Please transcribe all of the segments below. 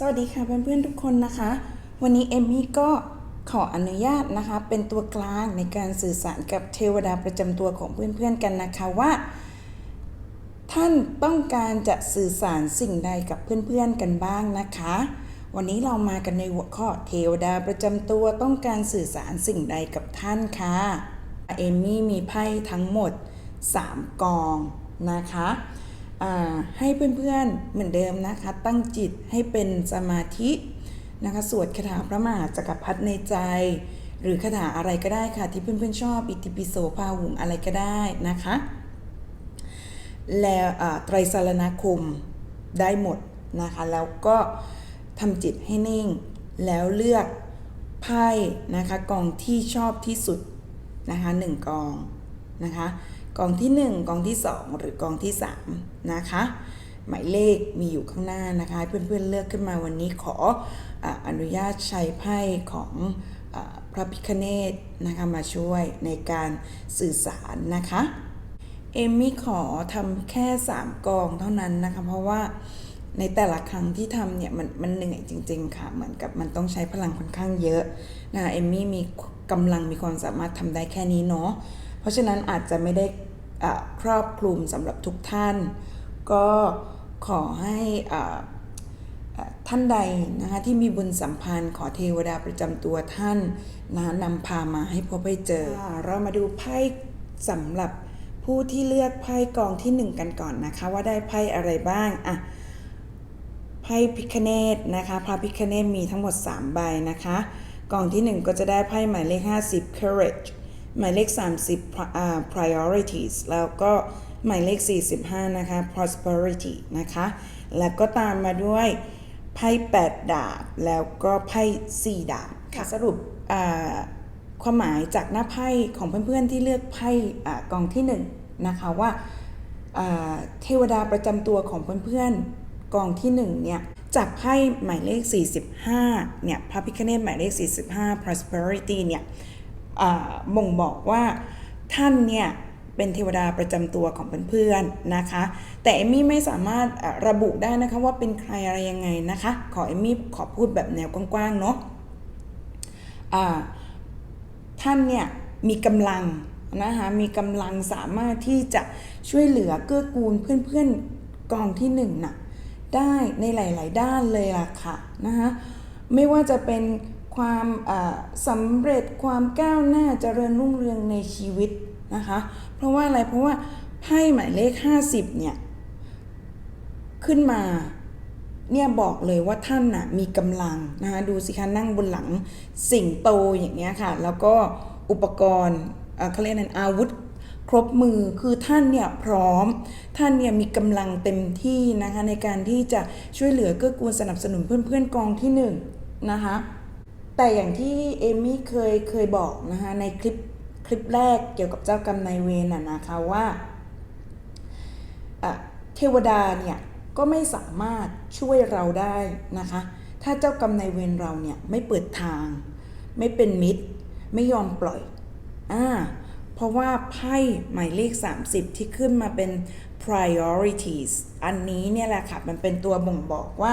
สวัสดีค่ะเพื่อนๆทุกคนนะคะ วันนี้เอมมี่ก็ขออนุญาตนะคะ เป็นตัวกลางในการสื่อสารกับเทวดาประจำตัวของเพื่อนๆกันนะคะว่า ท่านต้องการจะสื่อสารสิ่งใดกับเพื่อนๆกันบ้างนะคะ วันนี้เรามากันในหัวข้อเทวดาประจำตัวต้องการสื่อสารสิ่งใดกับท่านค่ะเอมมี่มีไพ่ทั้งหมด 3 กองนะคะ ให้เพื่อนๆเหมือนเดิมนะคะ ตั้งจิตให้เป็นสมาธินะคะ สวดคาถาพระมหาจักรพรรดิในใจ หรือคาถาอะไรก็ได้ค่ะ ที่เพื่อนๆชอบอิติปิโสพาหุงอะไรก็ได้นะคะ แล้วไตรสารณคมได้หมดนะคะ แล้วก็ทำจิตให้นิ่ง แล้วเลือกไพ่นะคะกองที่ชอบที่สุดนะคะหนึ่งกองนะคะ กองที่ 1 กองที่ 2 หรือกองที่ 3 นะคะ หมายเลขมีอยู่ข้างหน้านะคะเพื่อนๆเลือกขึ้นมาวันนี้ขอออนุญาตใช้ไพ่ของอพระพิคเนตนะคะมาช่วยในการสื่อสารนะคะเอมมี่ขอทำแค่ 3 กองเท่านั้นนะคะ เพราะว่าในแต่ละครั้งที่ทำเนี่ยมันมันเหนื่อยจริง ๆ ค่ะ เหมือนกับมันต้องใช้พลังค่อนข้างเยอะนะเอมมี่มีกำลังมีความสามารถทำได้แค่นี้เนาะเพราะฉะนั้นอาจจะไม่ได้ ครอบคลุมสำหรับทุกท่าน ก็ขอให้ท่านใดนะคะที่มีบุญสัมพันธ์ ขอเทวดาประจำตัวท่านนะนำพามาให้พบให้เจออเรามาดูไพ่สำหรับผู้ที่เลือกไพ่กองที่หนึ่งกันก่อนนะคะ ว่าได้ไพ่อะไรบ้างอะไพ่พิคเนตนะคะพระพิคเนตมีทั้งหมด 3 ใบนะคะ กองที่ 1 ก็จะได้ไพ่หมายเลข50 courage หมายเลข 30 pri- อ่า priorities แล้วก็หมายเลข 45 นะคะ prosperity นะคะ แล้วก็ตามมาด้วยไพ่8ดาบ แล้วก็ไพ่4ดาบค่ะสรุปอ่าความหมายจากหน้าไพ่ของเพื่อนๆที่เลือกไพ่อ่ากองที่1นะคะว่าอ่าเทวดาประจำตัวของเพื่อนๆกองที่1เนี่ยจากไพ่หมายเลข 45เนี่ยพระพิคเนตหมายเลข 45 prosperity เนี่ยอ่า บ่งบอกว่าท่านเนี่ยเป็นเทวดาประจำตัวของเพื่อนๆนะคะ แต่เอมี่ไม่สามารถระบุได้นะคะว่าเป็นใครอะไรยังไงนะคะ ขอเอมี่ขอพูดแบบแนวกว้างๆเนาะอ่าท่านเนี่ยมีกำลังนะคะมีกำลังสามารถที่จะช่วยเหลือเกื้อกูลเพื่อนๆกองที่หนึ่งน่ะได้ในหลาย ๆ ด้านเลยล่ะค่ะนะคะไม่ว่าจะเป็น ความสำเร็จความก้าวหน้าเจริญรุ่งเรืองในชีวิตนะคะ เพราะว่าอะไรเพราะว่าไพ่หมายเลข 50 เนี่ย ขึ้นมาเนี่ยบอกเลยว่าท่านน่ะมีกำลังนะคะดูสิคะนั่งบนหลังสิงโตอย่างเงี้ยค่ะ แล้วก็อุปกรณ์เขาเรียกนั้นอาวุธครบมือคือท่านเนี่ยพร้อม ท่านเนี่ยมีกำลังเต็มที่นะคะในการที่จะช่วยเหลือเกื้อกูลสนับสนุนเพื่อนๆกองที่หนึ่งนะคะ แต่อย่างที่เอมี่เคยเคยบอกนะคะในคลิปคลิปแรกเกี่ยวกับเจ้ากรรมนายเวรน่ะนะคะว่าเทวดาเนี่ยก็ไม่สามารถช่วยเราได้นะคะ ถ้าเจ้ากรรมนายเวรเราเนี่ยไม่เปิดทาง ไม่เป็นมิตร ไม่ยอมปล่อยอ่าเพราะว่าไพ่หมายเลข 30 ที่ขึ้นมาเป็น priorities อันนี้เนี่ยแหละค่ะ มันเป็นตัวบ่งบอกว่า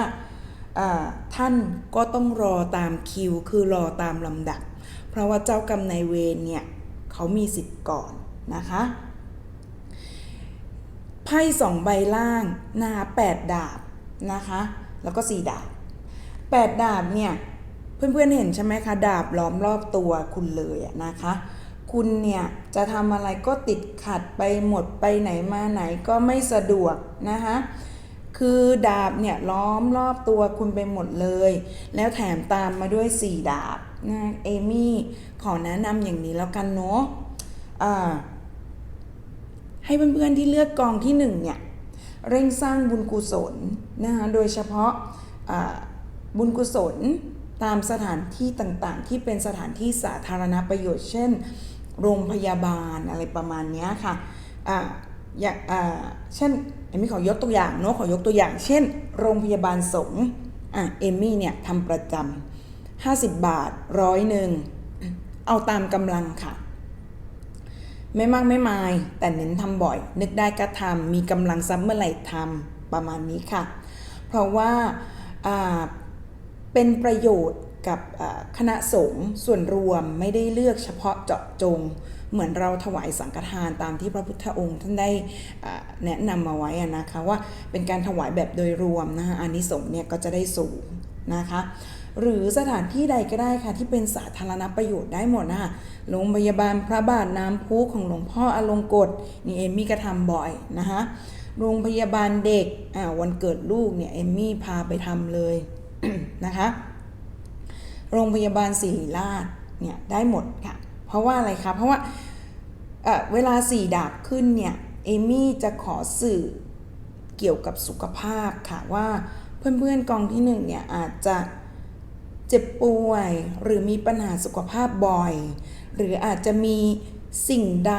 ท่านก็ต้องรอตามคิว คือรอตามลำดับ เพราะว่าเจ้ากรรมนายเวรเนี่ยเขามีสิทธิ์ก่อนนะคะไพ่สองใบล่างนะคะแปดดาบนะคะ แล้วก็สี่ดาบแปดดาบเนี่ยเพื่อนๆเห็นใช่ไหมคะ ดาบล้อมรอบตัวคุณเลยนะคะ คุณเนี่ยจะทำอะไรก็ติดขัดไปหมดไปไหนมาไหนก็ไม่สะดวกนะคะ คือดาบเนี่ยล้อมรอบตัวคุณไปหมดเลย แล้วแถมตามมาด้วยสี่ดาบนะเอมี่ขอแนะนำอย่างนี้แล้วกันเนาะอ่าให้เพื่อนๆที่เลือกกองที่หนึ่งเนี่ยเร่งสร้างบุญกุศลนะคะโดยเฉพาะบุญกุศลตามสถานที่ต่างๆ ที่เป็นสถานที่สาธารณประโยชน์ เช่น โรงพยาบาลอะไรประมาณนี้ค่ะอ่า อย่างเช่นเอมมี่ขอยกตัวอย่างเนาะขอยกตัวอย่าง เช่น โรงพยาบาลสงฆ์อะเอมมี่เนี่ยทำประจำา50บาทร้อยหนึ่งเอาตามกำลังค่ะ ไม่มากไม่มาย แต่เน้นทำบ่อย นึกได้ก็ทำมีกำลังซับเมื่อไหร่ทำประมาณนี้ค่ะ เพราะว่าเป็นประโยชน์กับคณะสงฆ์ส่วนรวมไม่ได้เลือกเฉพาะเจาะจง เหมือนเราถวายสังฆทานตามที่พระพุทธองค์ท่านได้แนะนำมาไว้นะคะว่าเป็นการถวายแบบโดยรวมนะคะอานิสงส์เนี่ยก็จะได้สูงนะคะหรือสถานที่ใดก็ได้ค่ะที่เป็นสาธารณประโยชน์ได้หมดนะคะโรงพยาบาลพระบาทน้ำพุของหลวงพ่ออลงกฎนี่เอมมี่ก็ทำบ่อยนะคะโรงพยาบาลเด็กอ่าวันเกิดลูกเนี่ยเอมมี่พาไปทำเลยนะคะโรงพยาบาลศิริราชเนี่ยได้หมดค่ะ ราะว่าอะไรคะเพราะว่าเเวลาสี่ดาบขึ้นเนี่ยเอมี่จะขอสื่อเกี่ยวกับสุขภาพค่ะว่าเพื่อนๆกองที่หนึ่งเนี่ยอาจจะเจ็บป่วยหรือมีปัญหาสุขภาพบ่อย หรืออาจจะมีสิ่งใด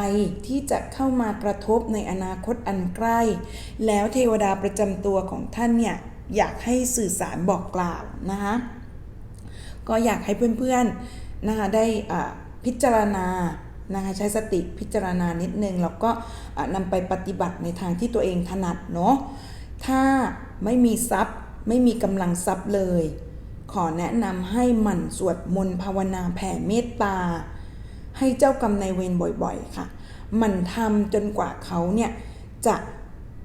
ที่จะเข้ามากระทบในอนาคตอันใกล้ แล้วเทวดาประจำตัวของท่านเนี่ยอยากให้สื่อสารบอกกล่าวนะคะก็อยากให้เพื่อนๆนะคะได้อ่ พิจารณานะคะใช้สติพิจารณานิดนึงแล้วก็นำไปปฏิบัติในทางที่ตัวเองถนัดเนาะถ้าไม่มีทรัพย์ไม่มีกำลังทรัพย์เลย ขอแนะนำให้หมั่นสวดมนต์ภาวนาแผ่เมตตา ให้เจ้ากรรมนายเวรบ่อยๆค่ะมันทำจนกว่าเขาเนี่ยจะ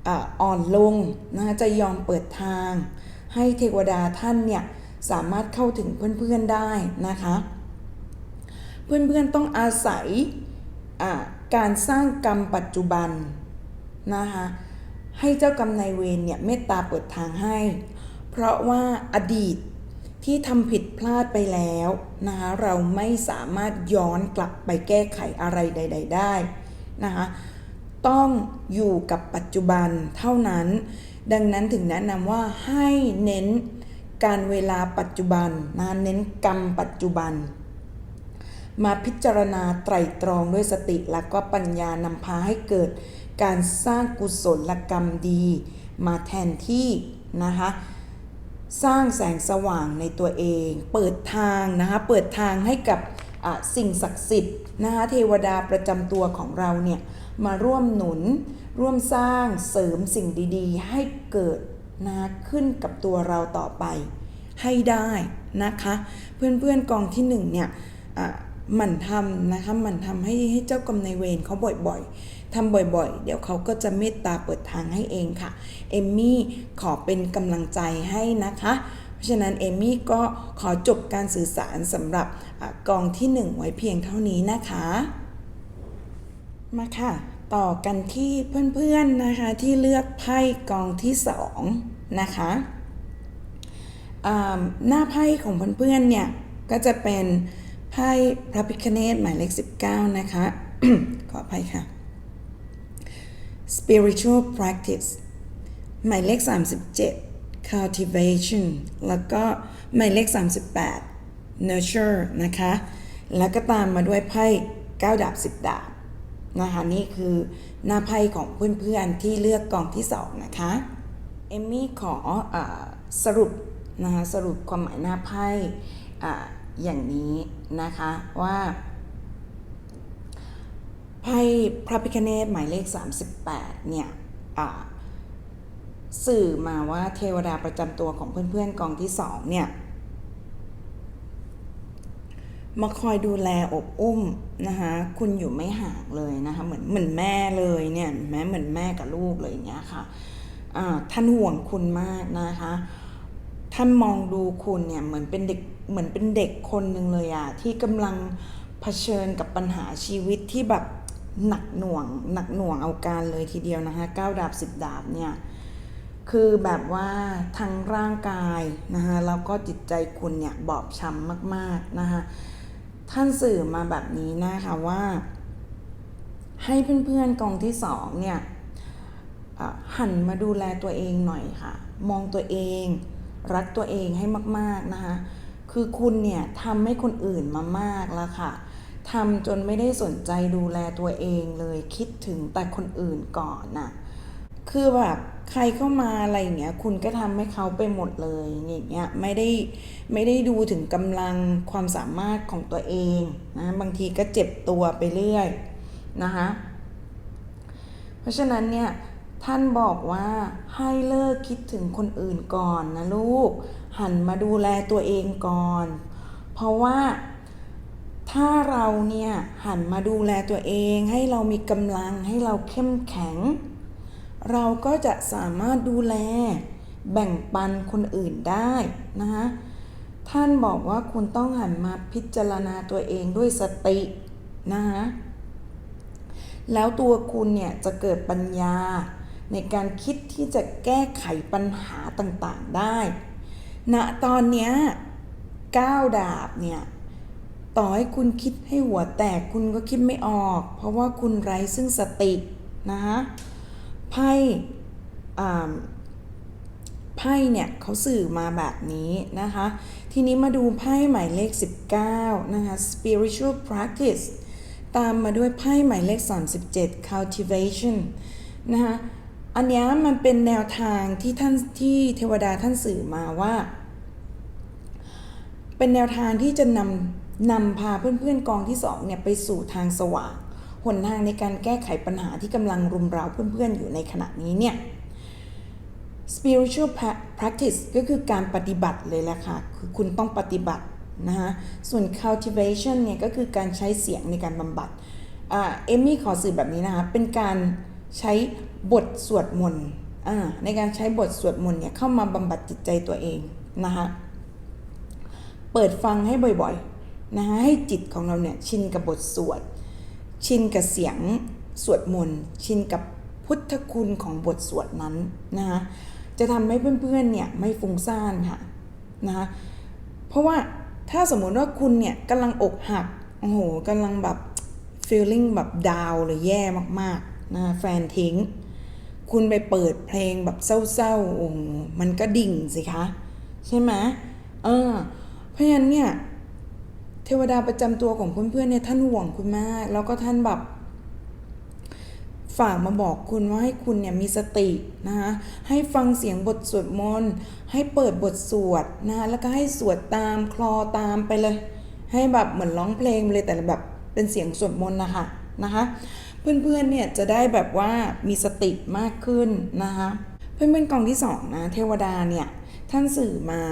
อ่าอ่อนลงนะคะจะยอมเปิดทาง ให้เทวดาท่านเนี่ยสามารถเข้าถึงเพื่อนๆได้นะคะ เพื่อนๆต้องอาศัยการสร้างกรรมปัจจุบันนะคะให้เจ้ากรรมนายเวรเนี่ยเมตตาเปิดทางให้ เพราะว่าอดีตที่ทำผิดพลาดไปแล้วนะคะเราไม่สามารถย้อนกลับไปแก้ไขอะไรใด ๆ ได้นะคะต้องอยู่กับปัจจุบันเท่านั้น ดังนั้นถึงแนะนำว่าให้เน้นการเวลาปัจจุบันนะเน้นกรรมปัจจุบัน มาพิจารณาไตรตรองด้วยสติและก็ปัญญานำพาให้เกิด การสร้างกุศลกรรมดี มาแทนที่นะคะสร้างแสงสว่างในตัวเอง เปิดทางนะคะเปิดทางให้กับสิ่งศักดิ์สิทธิ์นะคะเทวดาประจำตัวของเราเนี่ยมาร่วมหนุน ร่วมสร้างเสริมสิ่งดีๆ ให้เกิดนะขึ้นกับตัวเราต่อไปให้ได้นะคะ เพื่อนๆกองที่หนึ่งเนี่ย หมั่นทำนะคะหมั่นทำให้ให้เจ้ากรรมนายเวรเขาบ่อยๆทำบ่อย ๆ เดี๋ยวเขาก็จะเมตตาเปิดทางให้เองค่ะเอมมี่ขอเป็นกำลังใจให้นะคะ เพราะฉะนั้นเอมมี่ก็ขอจบการสื่อสารสำหรับอกองที่หนึ่งไว้เพียงเท่านี้นะคะ มาค่ะ ต่อกันที่เพื่อนๆนะคะที่เลือกไพ่กองที่สองนะคะหน้าไพ่ของเพื่อนๆเนี่ยก็จะเป็น ไพ่พระพิคเนตหมายเลข 19 นะคะ ขออภัยค่ะ spiritual practice หมายเลข 37 cultivation แล้วก็หมายเลข 38 nurture นะคะ แล้วก็ตามมาด้วยไพ่9ดาบ 10 ดาบนะคะนี่คือหน้าไพ่ของเพื่อนๆที่เลือกกองที่ 2 นะคะ เอมมี่ขออสรุปนะคะสรุปความหมายหน้าไพ่ออย่างนี้ นะคะว่าไพ่พระพิคเนตหมายเลข 38 เนี่ยสื่อมาว่าเทวดาประจำตัวของเพื่อนๆกองที่สองเนี่ย มาคอยดูแลอบอุ้มนะคะคุณอยู่ไม่ห่างเลยนะคะเหมือนเหมือนแม่เลยเนี่ยแม้เหมือนแม่กับลูกเลยอย่างเงี้ยค่ะท่านห่วงคุณมากนะคะ ท่านมองดูคุณเนี่ยเหมือนเป็นเด็กเหมือนเป็นเด็กคนหนึ่งเลยอะที่กำลังเผชิญกับปัญหาชีวิตที่แบบหนักหน่วงหนักหน่วงเอาการเลยทีเดียวนะคะเก้าดาบสิบดาบเนี่ยคือแบบว่าทั้งร่างกายนะคะแล้วก็จิตใจคุณเนี่ยบอบช้ำมากๆนะคะท่านสื่อมาแบบนี้นะคะว่า ให้เพื่อนๆกองที่สองเนี่ยหันมาดูแลตัวเองหน่อยค่ะ มองตัวเอง รักตัวเองให้มากๆนะคะคือคุณเนี่ยทำให้คนอื่นมามากแล้วค่ะทำจนไม่ได้สนใจดูแลตัวเองเลยคิดถึงแต่คนอื่นก่อนน่ะคือแบบใครเข้ามาอะไรอย่างเงี้ยคุณก็ทำให้เขาไปหมดเลยอย่างเงี้ยไม่ได้ไม่ได้ดูถึงกำลังความสามารถของตัวเองนะบางทีก็เจ็บตัวไปเรื่อยนะคะเพราะฉะนั้นเนี่ย ท่านบอกว่าให้เลิกคิดถึงคนอื่นก่อนนะลูก หันมาดูแลตัวเองก่อน เพราะว่าถ้าเราเนี่ยหันมาดูแลตัวเอง ให้เรามีกำลังให้เราเข้มแข็ง เราก็จะสามารถดูแลแบ่งปันคนอื่นได้นะคะท่านบอกว่าคุณต้องหันมาพิจารณาตัวเองด้วยสตินะคะแล้วตัวคุณเนี่ยจะเกิดปัญญา ในการคิดที่จะแก้ไขปัญหาต่างๆได้ ณ ตอนเนี้ยก้าวดาบเนี่ยต่อให้คุณคิดให้หัวแตกคุณก็คิดไม่ออก เพราะว่าคุณไร้ซึ่งสตินะคะไพ่ไพ่เนี่ยเขาสื่อมาแบบนี้นะคะ ทีนี้มาดูไพ่หมายเลข 19 นะคะ spiritual practice ตามมาด้วยไพ่หมายเลข 37 cultivation นะคะ อันนี้มันเป็นแนวทางที่ท่านที่เทวดาท่านสื่อมาว่า เป็นแนวทางที่จะนำนำพาเพื่อนๆกองที่สองเนี่ยไปสู่ทางสว่างหนทางในการแก้ไขปัญหาที่กำลังรุมเร้าเพื่อนๆอยู่ในขณะนี้เนี่ย spiritual practice ก็คือการปฏิบัติเลยแหละค่ะ คือคุณต้องปฏิบัตินะคะส่วน cultivation เนี่ยก็คือการใช้เสียงในการบำบัดเอมมี่ขอสื่อแบบนี้นะคะ เป็นการใช้ บทสวดมนต์ในการใช้บทสวดมนต์เนี่ยเข้ามาบำบัดจิตใจตัวเองนะคะเปิดฟังให้บ่อยๆนะคะให้จิตของเราเนี่ยชินกับบทสวด ชินกับเสียงสวดมนต์ ชินกับพุทธคุณของบทสวดนั้นนะคะจะทำให้เพื่อนๆเนี่ยไม่ฟุ้งซ่านค่ะนะคะเพราะว่าถ้าสมมติว่าคุณเนี่ยกำลังอกหักโอ้โหกำลังแบบ feeling แบบดาวเลยแย่มากๆนะแฟนทิ้ง คุณไปเปิดเพลงแบบเศร้าๆ มันก็ดิ่งสิคะ ใช่ไหมเออ เพราะฉะนั้นเนี่ย เทวดาประจำตัวของเพื่อนๆเนี่ยท่านห่วงคุณมาก แล้วก็ท่านแบบฝากมาบอกคุณว่าให้คุณเนี่ยมีสตินะคะให้ฟังเสียงบทสวดมนต์ให้เปิดบทสวดนะคะแล้วก็ให้สวดตามคลอตามไปเลย ให้แบบเหมือนร้องเพลงเลยแต่แบบเป็นเสียงสวดมนต์นะคะนะคะ เพื่อนๆเนี่ยจะได้แบบว่ามีสติมากขึ้นนะคะ เพื่อนๆกองที่สองนะเทวดาเนี่ยท่านสื่อมา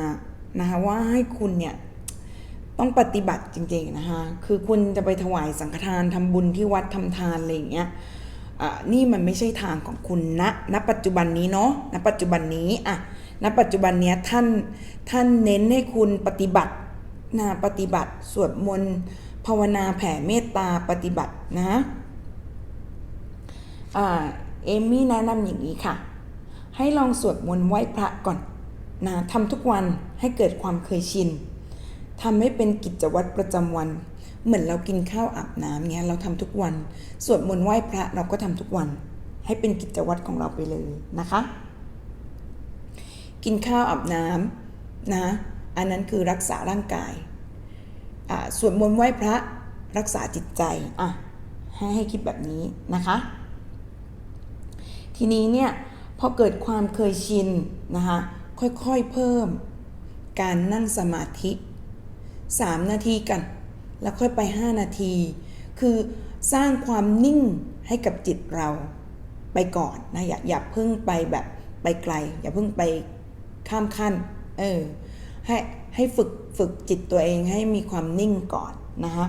นะคะว่าให้คุณเนี่ยต้องปฏิบัติจริงๆนะคะคือคุณจะไปถวายสังฆทานทำบุญที่วัดทำทานอะไรอย่างเงี้ยนี่มันไม่ใช่ทางของคุณณณปัจจุบันนี้เนาะณปัจจุบันนี้อะณปัจจุบันเนี้ยท่านท่านเน้นให้คุณปฏิบัตินะปฏิบัติสวดมนต์ภาวนาแผ่เมตตาปฏิบัตินะ เอมมี่แนะนำอย่างนี้ค่ะ ให้ลองสวดมนต์ไหว้พระก่อนนะทำทุกวันให้เกิดความเคยชินทำให้เป็นกิจวัตรประจำวัน เหมือนเรากินข้าวอาบน้ำเงี้ยเราทำทุกวัน สวดมนต์ไหว้พระเราก็ทำทุกวัน ให้เป็นกิจวัตรของเราไปเลยนะคะ กินข้าวอาบน้ำนะอันนั้นคือรักษาร่างกายสวดมนต์ไหว้พระรักษาจิตใจอะให้ให้คิดแบบนี้นะคะ ทีนี้เนี่ยพอเกิดความเคยชินนะคะค่อยๆเพิ่ม การนั่งสมาธิ 3 นาทีกัน แล้วค่อยไป 5 นาที คือสร้างความนิ่งให้กับจิตเราไปก่อนนะอย่าอย่าเพิ่งไปแบบไปไกล อย่าเพิ่งไปข้ามขั้นเออให้ให้ฝึกฝึกจิตตัวเองให้มีความนิ่งก่อนนะคะ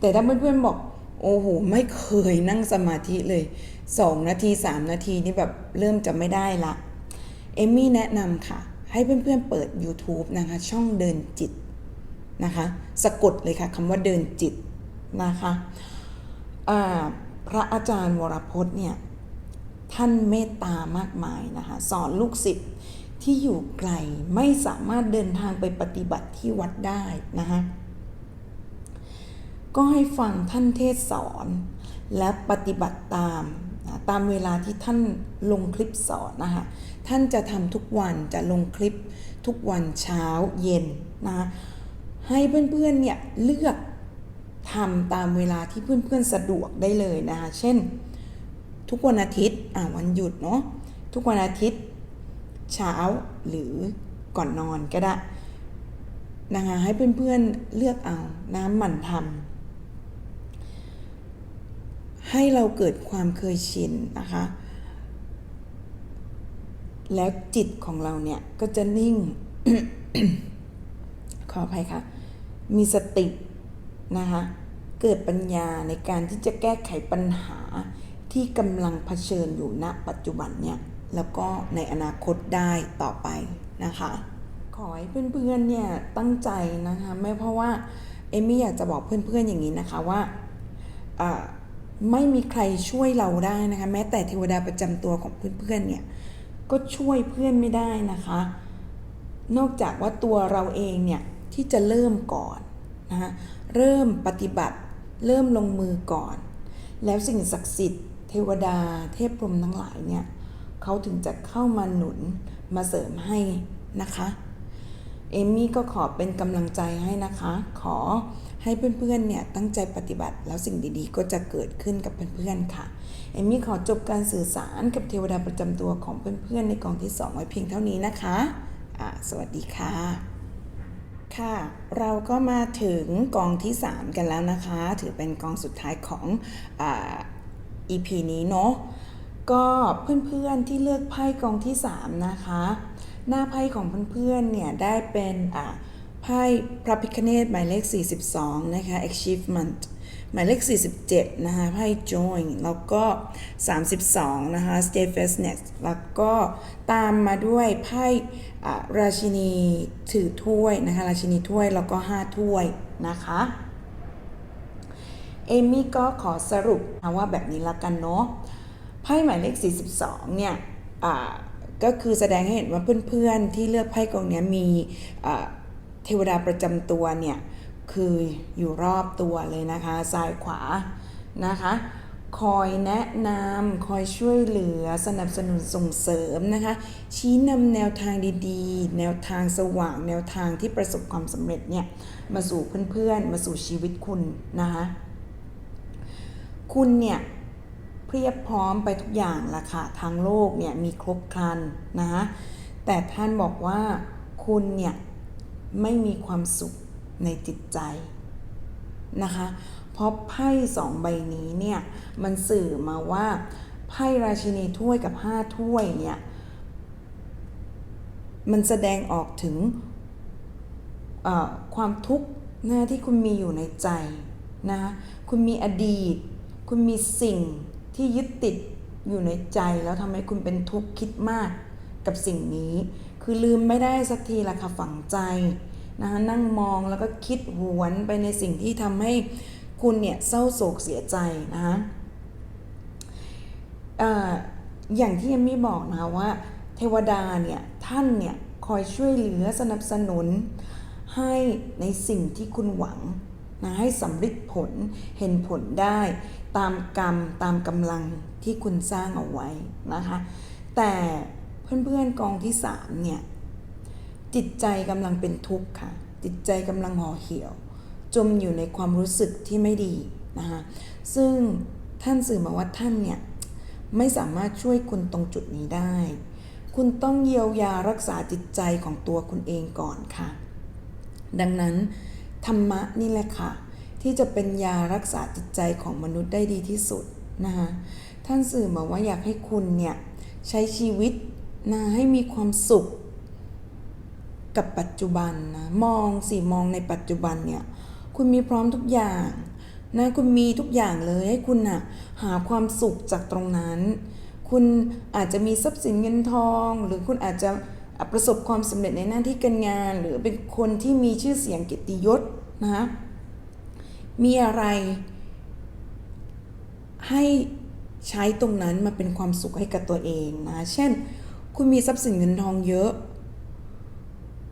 แต่ถ้าเพื่อนๆบอกโอ้โหไม่เคยนั่งสมาธิเลย 2 นาที 3 นาทีนี่แบบเริ่มจะไม่ได้ละ เอมมี่แนะนำค่ะ ให้เพื่อนๆเปิด YouTube นะคะ ช่องเดินจิตนะคะ สะกดเลยค่ะคำว่าเดินจิตนะคะพระอาจารย์วรพจน์เนี่ย ท่านเมตตามากมายนะคะ สอนลูกศิษย์ที่อยู่ไกลไม่สามารถเดินทางไปปฏิบัติที่วัดได้นะคะก็ให้ฟังท่านเทศสอนและปฏิบัติตาม ตามเวลาที่ท่านลงคลิปสอนนะคะท่านจะทำทุกวันจะลงคลิปทุกวันเช้าเย็นนะคะให้เพื่อนๆเนี่ยเลือกทำตามเวลาที่เพื่อนๆสะดวกได้เลยนะคะเช่น ทุกวันอาทิตย์อ่าวันหยุดเนาะทุกวันอาทิตย์เช้าหรือก่อนนอนก็ได้นะคะให้เพื่อนๆเลือกเอานะหมั่นทำ ให้เราเกิดความเคยชินนะคะ แล้วจิตของเราเนี่ย ก็จะนิ่ง ขออภัยค่ะ มีสตินะคะ เกิดปัญญาในการที่จะแก้ไขปัญหาที่กำลังเผชิญอยู่ณปัจจุบันเนี่ยแล้วก็ในอนาคตได้ต่อไปนะคะ ขอให้เพื่อนๆเนี่ยตั้งใจนะคะไม่เพราะว่าเอมี่อยากจะบอกเพื่อนๆอย่างนี้นะคะว่าอ่า ไม่มีใครช่วยเราได้นะคะ แม้แต่เทวดาประจำตัวของเพื่อนๆเนี่ยก็ช่วยเพื่อนไม่ได้นะคะ นอกจากว่าตัวเราเองเนี่ยที่จะเริ่มก่อนนะคะเริ่มปฏิบัติ เริ่มลงมือก่อน แล้วสิ่งศักดิ์สิทธิ์เทวดาเทพพรหมทั้งหลายเนี่ยเขาถึงจะเข้ามาหนุนมาเสริมให้นะคะ เอมมี่ก็ขอเป็นกำลังใจให้นะคะ ขอ ให้เพื่อนๆเนี่ยตั้งใจปฏิบัติแล้วสิ่งดีๆ ก็จะเกิดขึ้นกับเพื่อนๆค่ะเอมมี่ขอจบการสื่อสารกับเทวดาประจำตัวของเพื่อนๆในกองที่ 2 ไว้เพียงเท่านี้นะคะอ่าสวัสดีค่ะ ค่ะ เราก็มาถึงกองที่ 3 กันแล้วนะคะ ถือเป็นกองสุดท้ายของอ EP นี้เนาะก็เพื่อนๆที่เลือกไพ่กองที่ 3 นะคะ หน้าไพ่ของเพื่อนๆเนี่ยได้เป็นอ่า ไพ่พระพิคเนตหมายเลข 42 นะคะ achievement หมายเลข 47 นะคะไพ่ join แล้วก็ 32 นะคะ steadfastness แล้วก็ตามมาด้วยไพ่ราชินีถือถ้วยนะคะ ราชินีถ้วยแล้วก็ 5 ถ้วยนะคะ เอมี่ก็ขอสรุปนะว่าแบบนี้ละกันเนาะไพ่หมายเลข 42 เนี่ยก็คือแสดงให้เห็นว่าเพื่อนๆที่เลือกไพ่กองเนี้ยมีอ เทวดาประจำตัวเนี่ยคืออยู่รอบตัวเลยนะคะซ้ายขวานะคะคอยแนะนำคอยช่วยเหลือสนับสนุนส่งเสริมนะคะ ชี้นำแนวทางดีๆ แนวทางสว่าง แนวทางที่ประสบความสำเร็จเนี่ยมาสู่เพื่อนๆ มาสู่ชีวิตคุณนะคะคุณเนี่ยเพียบพร้อมไปทุกอย่างละค่ะทางโลกเนี่ยมีครบครันนะคะแต่ท่านบอกว่าคุณเนี่ย ไม่มีความสุขในจิตใจนะคะเพราะไพ่สองใบนี้เนี่ยมันสื่อมาว่าไพ่ราชินีถ้วยกับห้าถ้วยเนี่ยมันแสดงออกถึงความทุกข์นะที่คุณมีอยู่ในใจนะคะคุณมีอดีต คุณมีสิ่งที่ยึดติดอยู่ในใจแล้วทำให้คุณเป็นทุกข์คิดมากกับสิ่งนี้ คือลืมไม่ได้สักทีละค่ะฝังใจนะคะนั่งมองแล้วก็คิดหวนไปในสิ่งที่ทำให้คุณเนี่ยเศร้าโศกเสียใจนะคะอย่างที่เอมมี่บอกนะคะว่า เทวดาเนี่ยท่านเนี่ยคอยช่วยเหลือสนับสนุนให้ในสิ่งที่คุณหวังนะให้สำเร็จผลเห็นผลได้ตามกรรมตามกำลังที่คุณสร้างเอาไว้นะคะ แต่ เพื่อนๆกองที่สามเนี่ยจิตใจกำลังเป็นทุกข์ค่ะ จิตใจกำลังห่อเหี่ยว จมอยู่ในความรู้สึกที่ไม่ดีนะคะซึ่งท่านสื่อมาว่าท่านเนี่ยไม่สามารถช่วยคุณตรงจุดนี้ได้ คุณต้องเยียวยารักษาจิตใจของตัวคุณเองก่อนค่ะ ดังนั้นธรรมะนี่แหละค่ะ ที่จะเป็นยารักษาจิตใจของมนุษย์ได้ดีที่สุดนะคะท่านสื่อมาว่าอยากให้คุณเนี่ยใช้ชีวิต นะให้มีความสุขกับปัจจุบันนะมองสิมองในปัจจุบันเนี่ยคุณมีพร้อมทุกอย่างนะคุณมีทุกอย่างเลยให้คุณนะ่ะหาความสุขจากตรงนั้น คุณอาจจะมีทรัพย์สินเงินทอง หรือคุณอาจจะประสบความสำเร็จในหน้าที่การงาน หรือเป็นคนที่มีชื่อเสียงเกียรติยศนะคะมีอะไร ให้ใช้ตรงนั้นมาเป็นความสุขให้กับตัวเองนะ เช่น คุณมีทรัพย์สินเงินทองเยอะ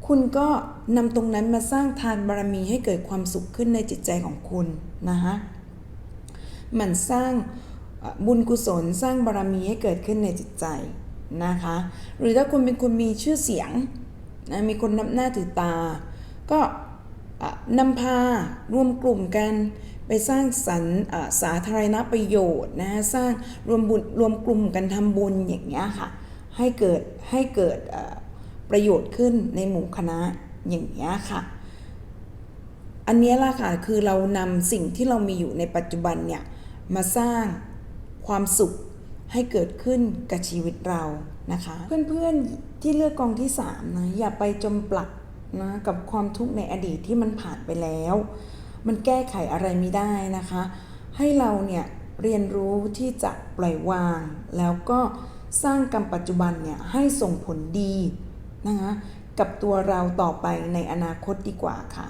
คุณก็นำตรงนั้นมาสร้างทานบารมีให้เกิดความสุขขึ้นในจิตใจของคุณนะคะมันสร้างบุญกุศลสร้างบารมีให้เกิดขึ้นในจิตใจนะคะ หรือถ้าคุณเป็นคนมีชื่อเสียงนะมีคนนับหน้าถือตา ก็นำพารวมกลุ่มกันไปสร้างสรรสาธารณประโยชน์นะสร้างรวมบุญรวมกลุ่มกันทำบุญอย่างเงี้ยค่ะ ให้เกิดให้เกิดประโยชน์ขึ้นในหมู่คณะอย่างเงี้ค่ะ อันนี้ล่ะค่ะคือเรานำสิ่งที่เรามีอยู่ในปัจจุบันเนี่ยมาสร้างความสุขให้เกิดขึ้นกับชีวิตเรานะคะ เพื่อนๆที่เลือกกองที่3นะอย่าไปจมปลักนะกับความทุกข์ในอดีตที่มันผ่านไปแล้ว มันแก้ไขอะไรไม่ได้นะคะ ให้เราเนี่ยเรียนรู้ที่จะปล่อยวางแล้วก็ สร้างกรรมปัจจุบันเนี่ยให้ส่งผลดีนะคะกับตัวเราต่อไปในอนาคตดีกว่าค่ะ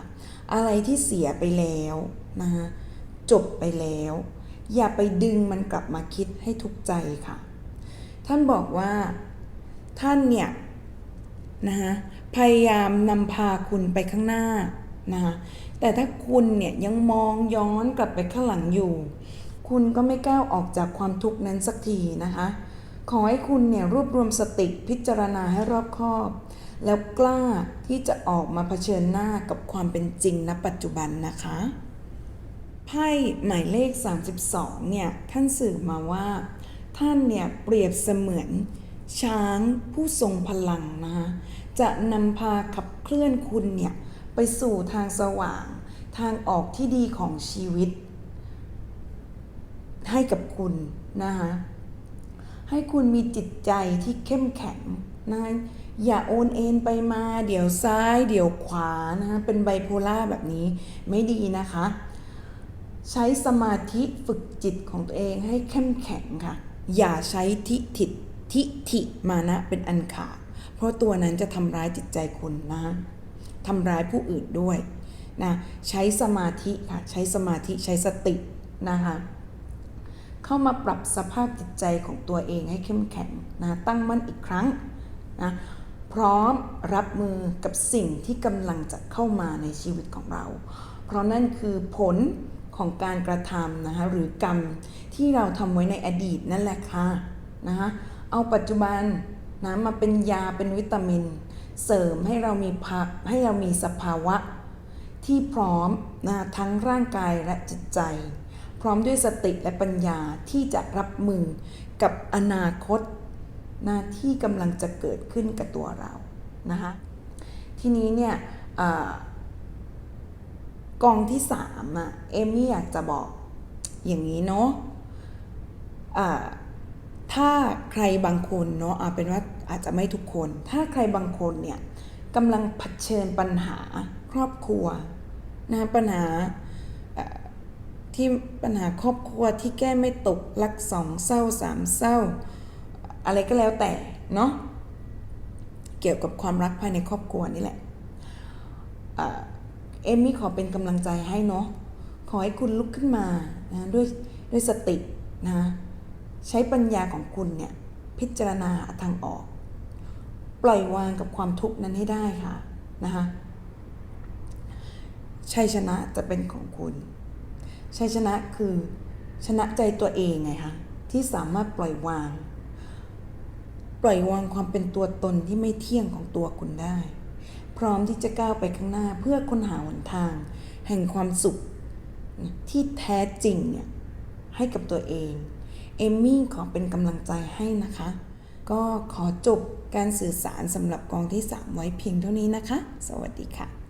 อะไรที่เสียไปแล้วนะคะจบไปแล้ว อย่าไปดึงมันกลับมาคิดให้ทุกข์ใจค่ะ ท่านบอกว่าท่านเนี่ยนะคะพยายามนำพาคุณไปข้างหน้านะคะแต่ถ้าคุณเนี่ยยังมองย้อนกลับไปข้างหลังอยู่ คุณก็ไม่ก้าวออกจากความทุกข์นั้นสักทีนะคะ ขอให้คุณเนี่ยรวบรวมสติพิจารณาให้รอบคอบ แล้วกล้าที่จะออกมาเผชิญหน้ากับความเป็นจริงณปัจจุบันนะคะไพ่หมายเลข 32 เนี่ย ท่านสื่อมาว่า ท่านเนี่ยเปรียบเสมือน ช้างผู้ทรงพลังนะคะจะนำพาขับเคลื่อนคุณเนี่ย ไปสู่ทางสว่าง ทางออกที่ดีของชีวิต ให้กับคุณนะคะ ให้คุณมีจิตใจที่เข้มแข็งนะอย่าโอนเอ็นไปมา เดี๋ยวซ้ายเดี๋ยวขวานะคะเป็นไบโพล่าแบบนี้ไม่ดีนะคะ ใช้สมาธิฝึกจิตของตัวเองให้เข้มแข็งค่ะ อย่าใช้ทิฐิทิฐิมานะเป็นอันขาด เพราะตัวนั้นจะทำร้ายจิตใจคุณนะทำร้ายผู้อื่นด้วยนะใช้สมาธิค่ะ ใช้สมาธิใช้สตินะคะ เข้ามาปรับสภาพจิตใจของตัวเองให้เข้มแข็งนะตั้งมั่นอีกครั้งนะพร้อมรับมือกับสิ่งที่กำลังจะเข้ามาในชีวิตของเรา เพราะนั่นคือผลของการกระทำนะคะหรือกรรมที่เราทำไว้ในอดีตนั่นแหละค่ะนะคะเอาปัจจุบันนะมาเป็นยาเป็นวิตามิน เสริมให้เรามีพักให้เรามีสภาวะที่พร้อมนะทั้งร่างกายและจิตใจ ร้อมด้วยสติและปัญญาที่จะรับมือกับอนาคตนะที่กำลังจะเกิดขึ้นกับตัวเรานะคะทีนี้เนี่ยอกองที่สามอะเอมมี่อยากจะบอกอย่างนี้เนาะะถ้าใครบางคนเนาะเอาเป็นว่าอาจจะไม่ทุกคน ถ้าใครบางคนเนี่ยกำลังเผชิญปัญหาครอบครัวนะปัญหา ที่ปัญหาครอบครัวที่แก้ไม่ตกรักสองเศร้าสามเศร้า อะไรก็แล้วแต่เนาะเกี่ยวกับความรักภายในครอบครัวนี่แหละเอมมี่ขอเป็นกำลังใจให้เนาะขอให้คุณลุกขึ้นมานะด้วยด้วยสตินะใช้ปัญญาของคุณเนี่ยพิจารณาทางออก ปล่อยวางกับความทุกข์นั้นให้ได้ค่ะนะคะชัยชนะจะเป็นของคุณ ชัยชนะคือชนะใจตัวเองไงคะที่สามารถปล่อยวาง ปล่อยวางความเป็นตัวตนที่ไม่เที่ยงของตัวคุณได้ พร้อมที่จะก้าวไปข้างหน้าเพื่อค้นหาหนทาง แห่งความสุขที่แท้จริงเนี่ยให้กับตัวเอง เอมมี่ขอเป็นกำลังใจให้นะคะ ก็ขอจบการสื่อสารสำหรับกองที่ 3 ไว้เพียงเท่านี้นะคะ สวัสดีค่ะ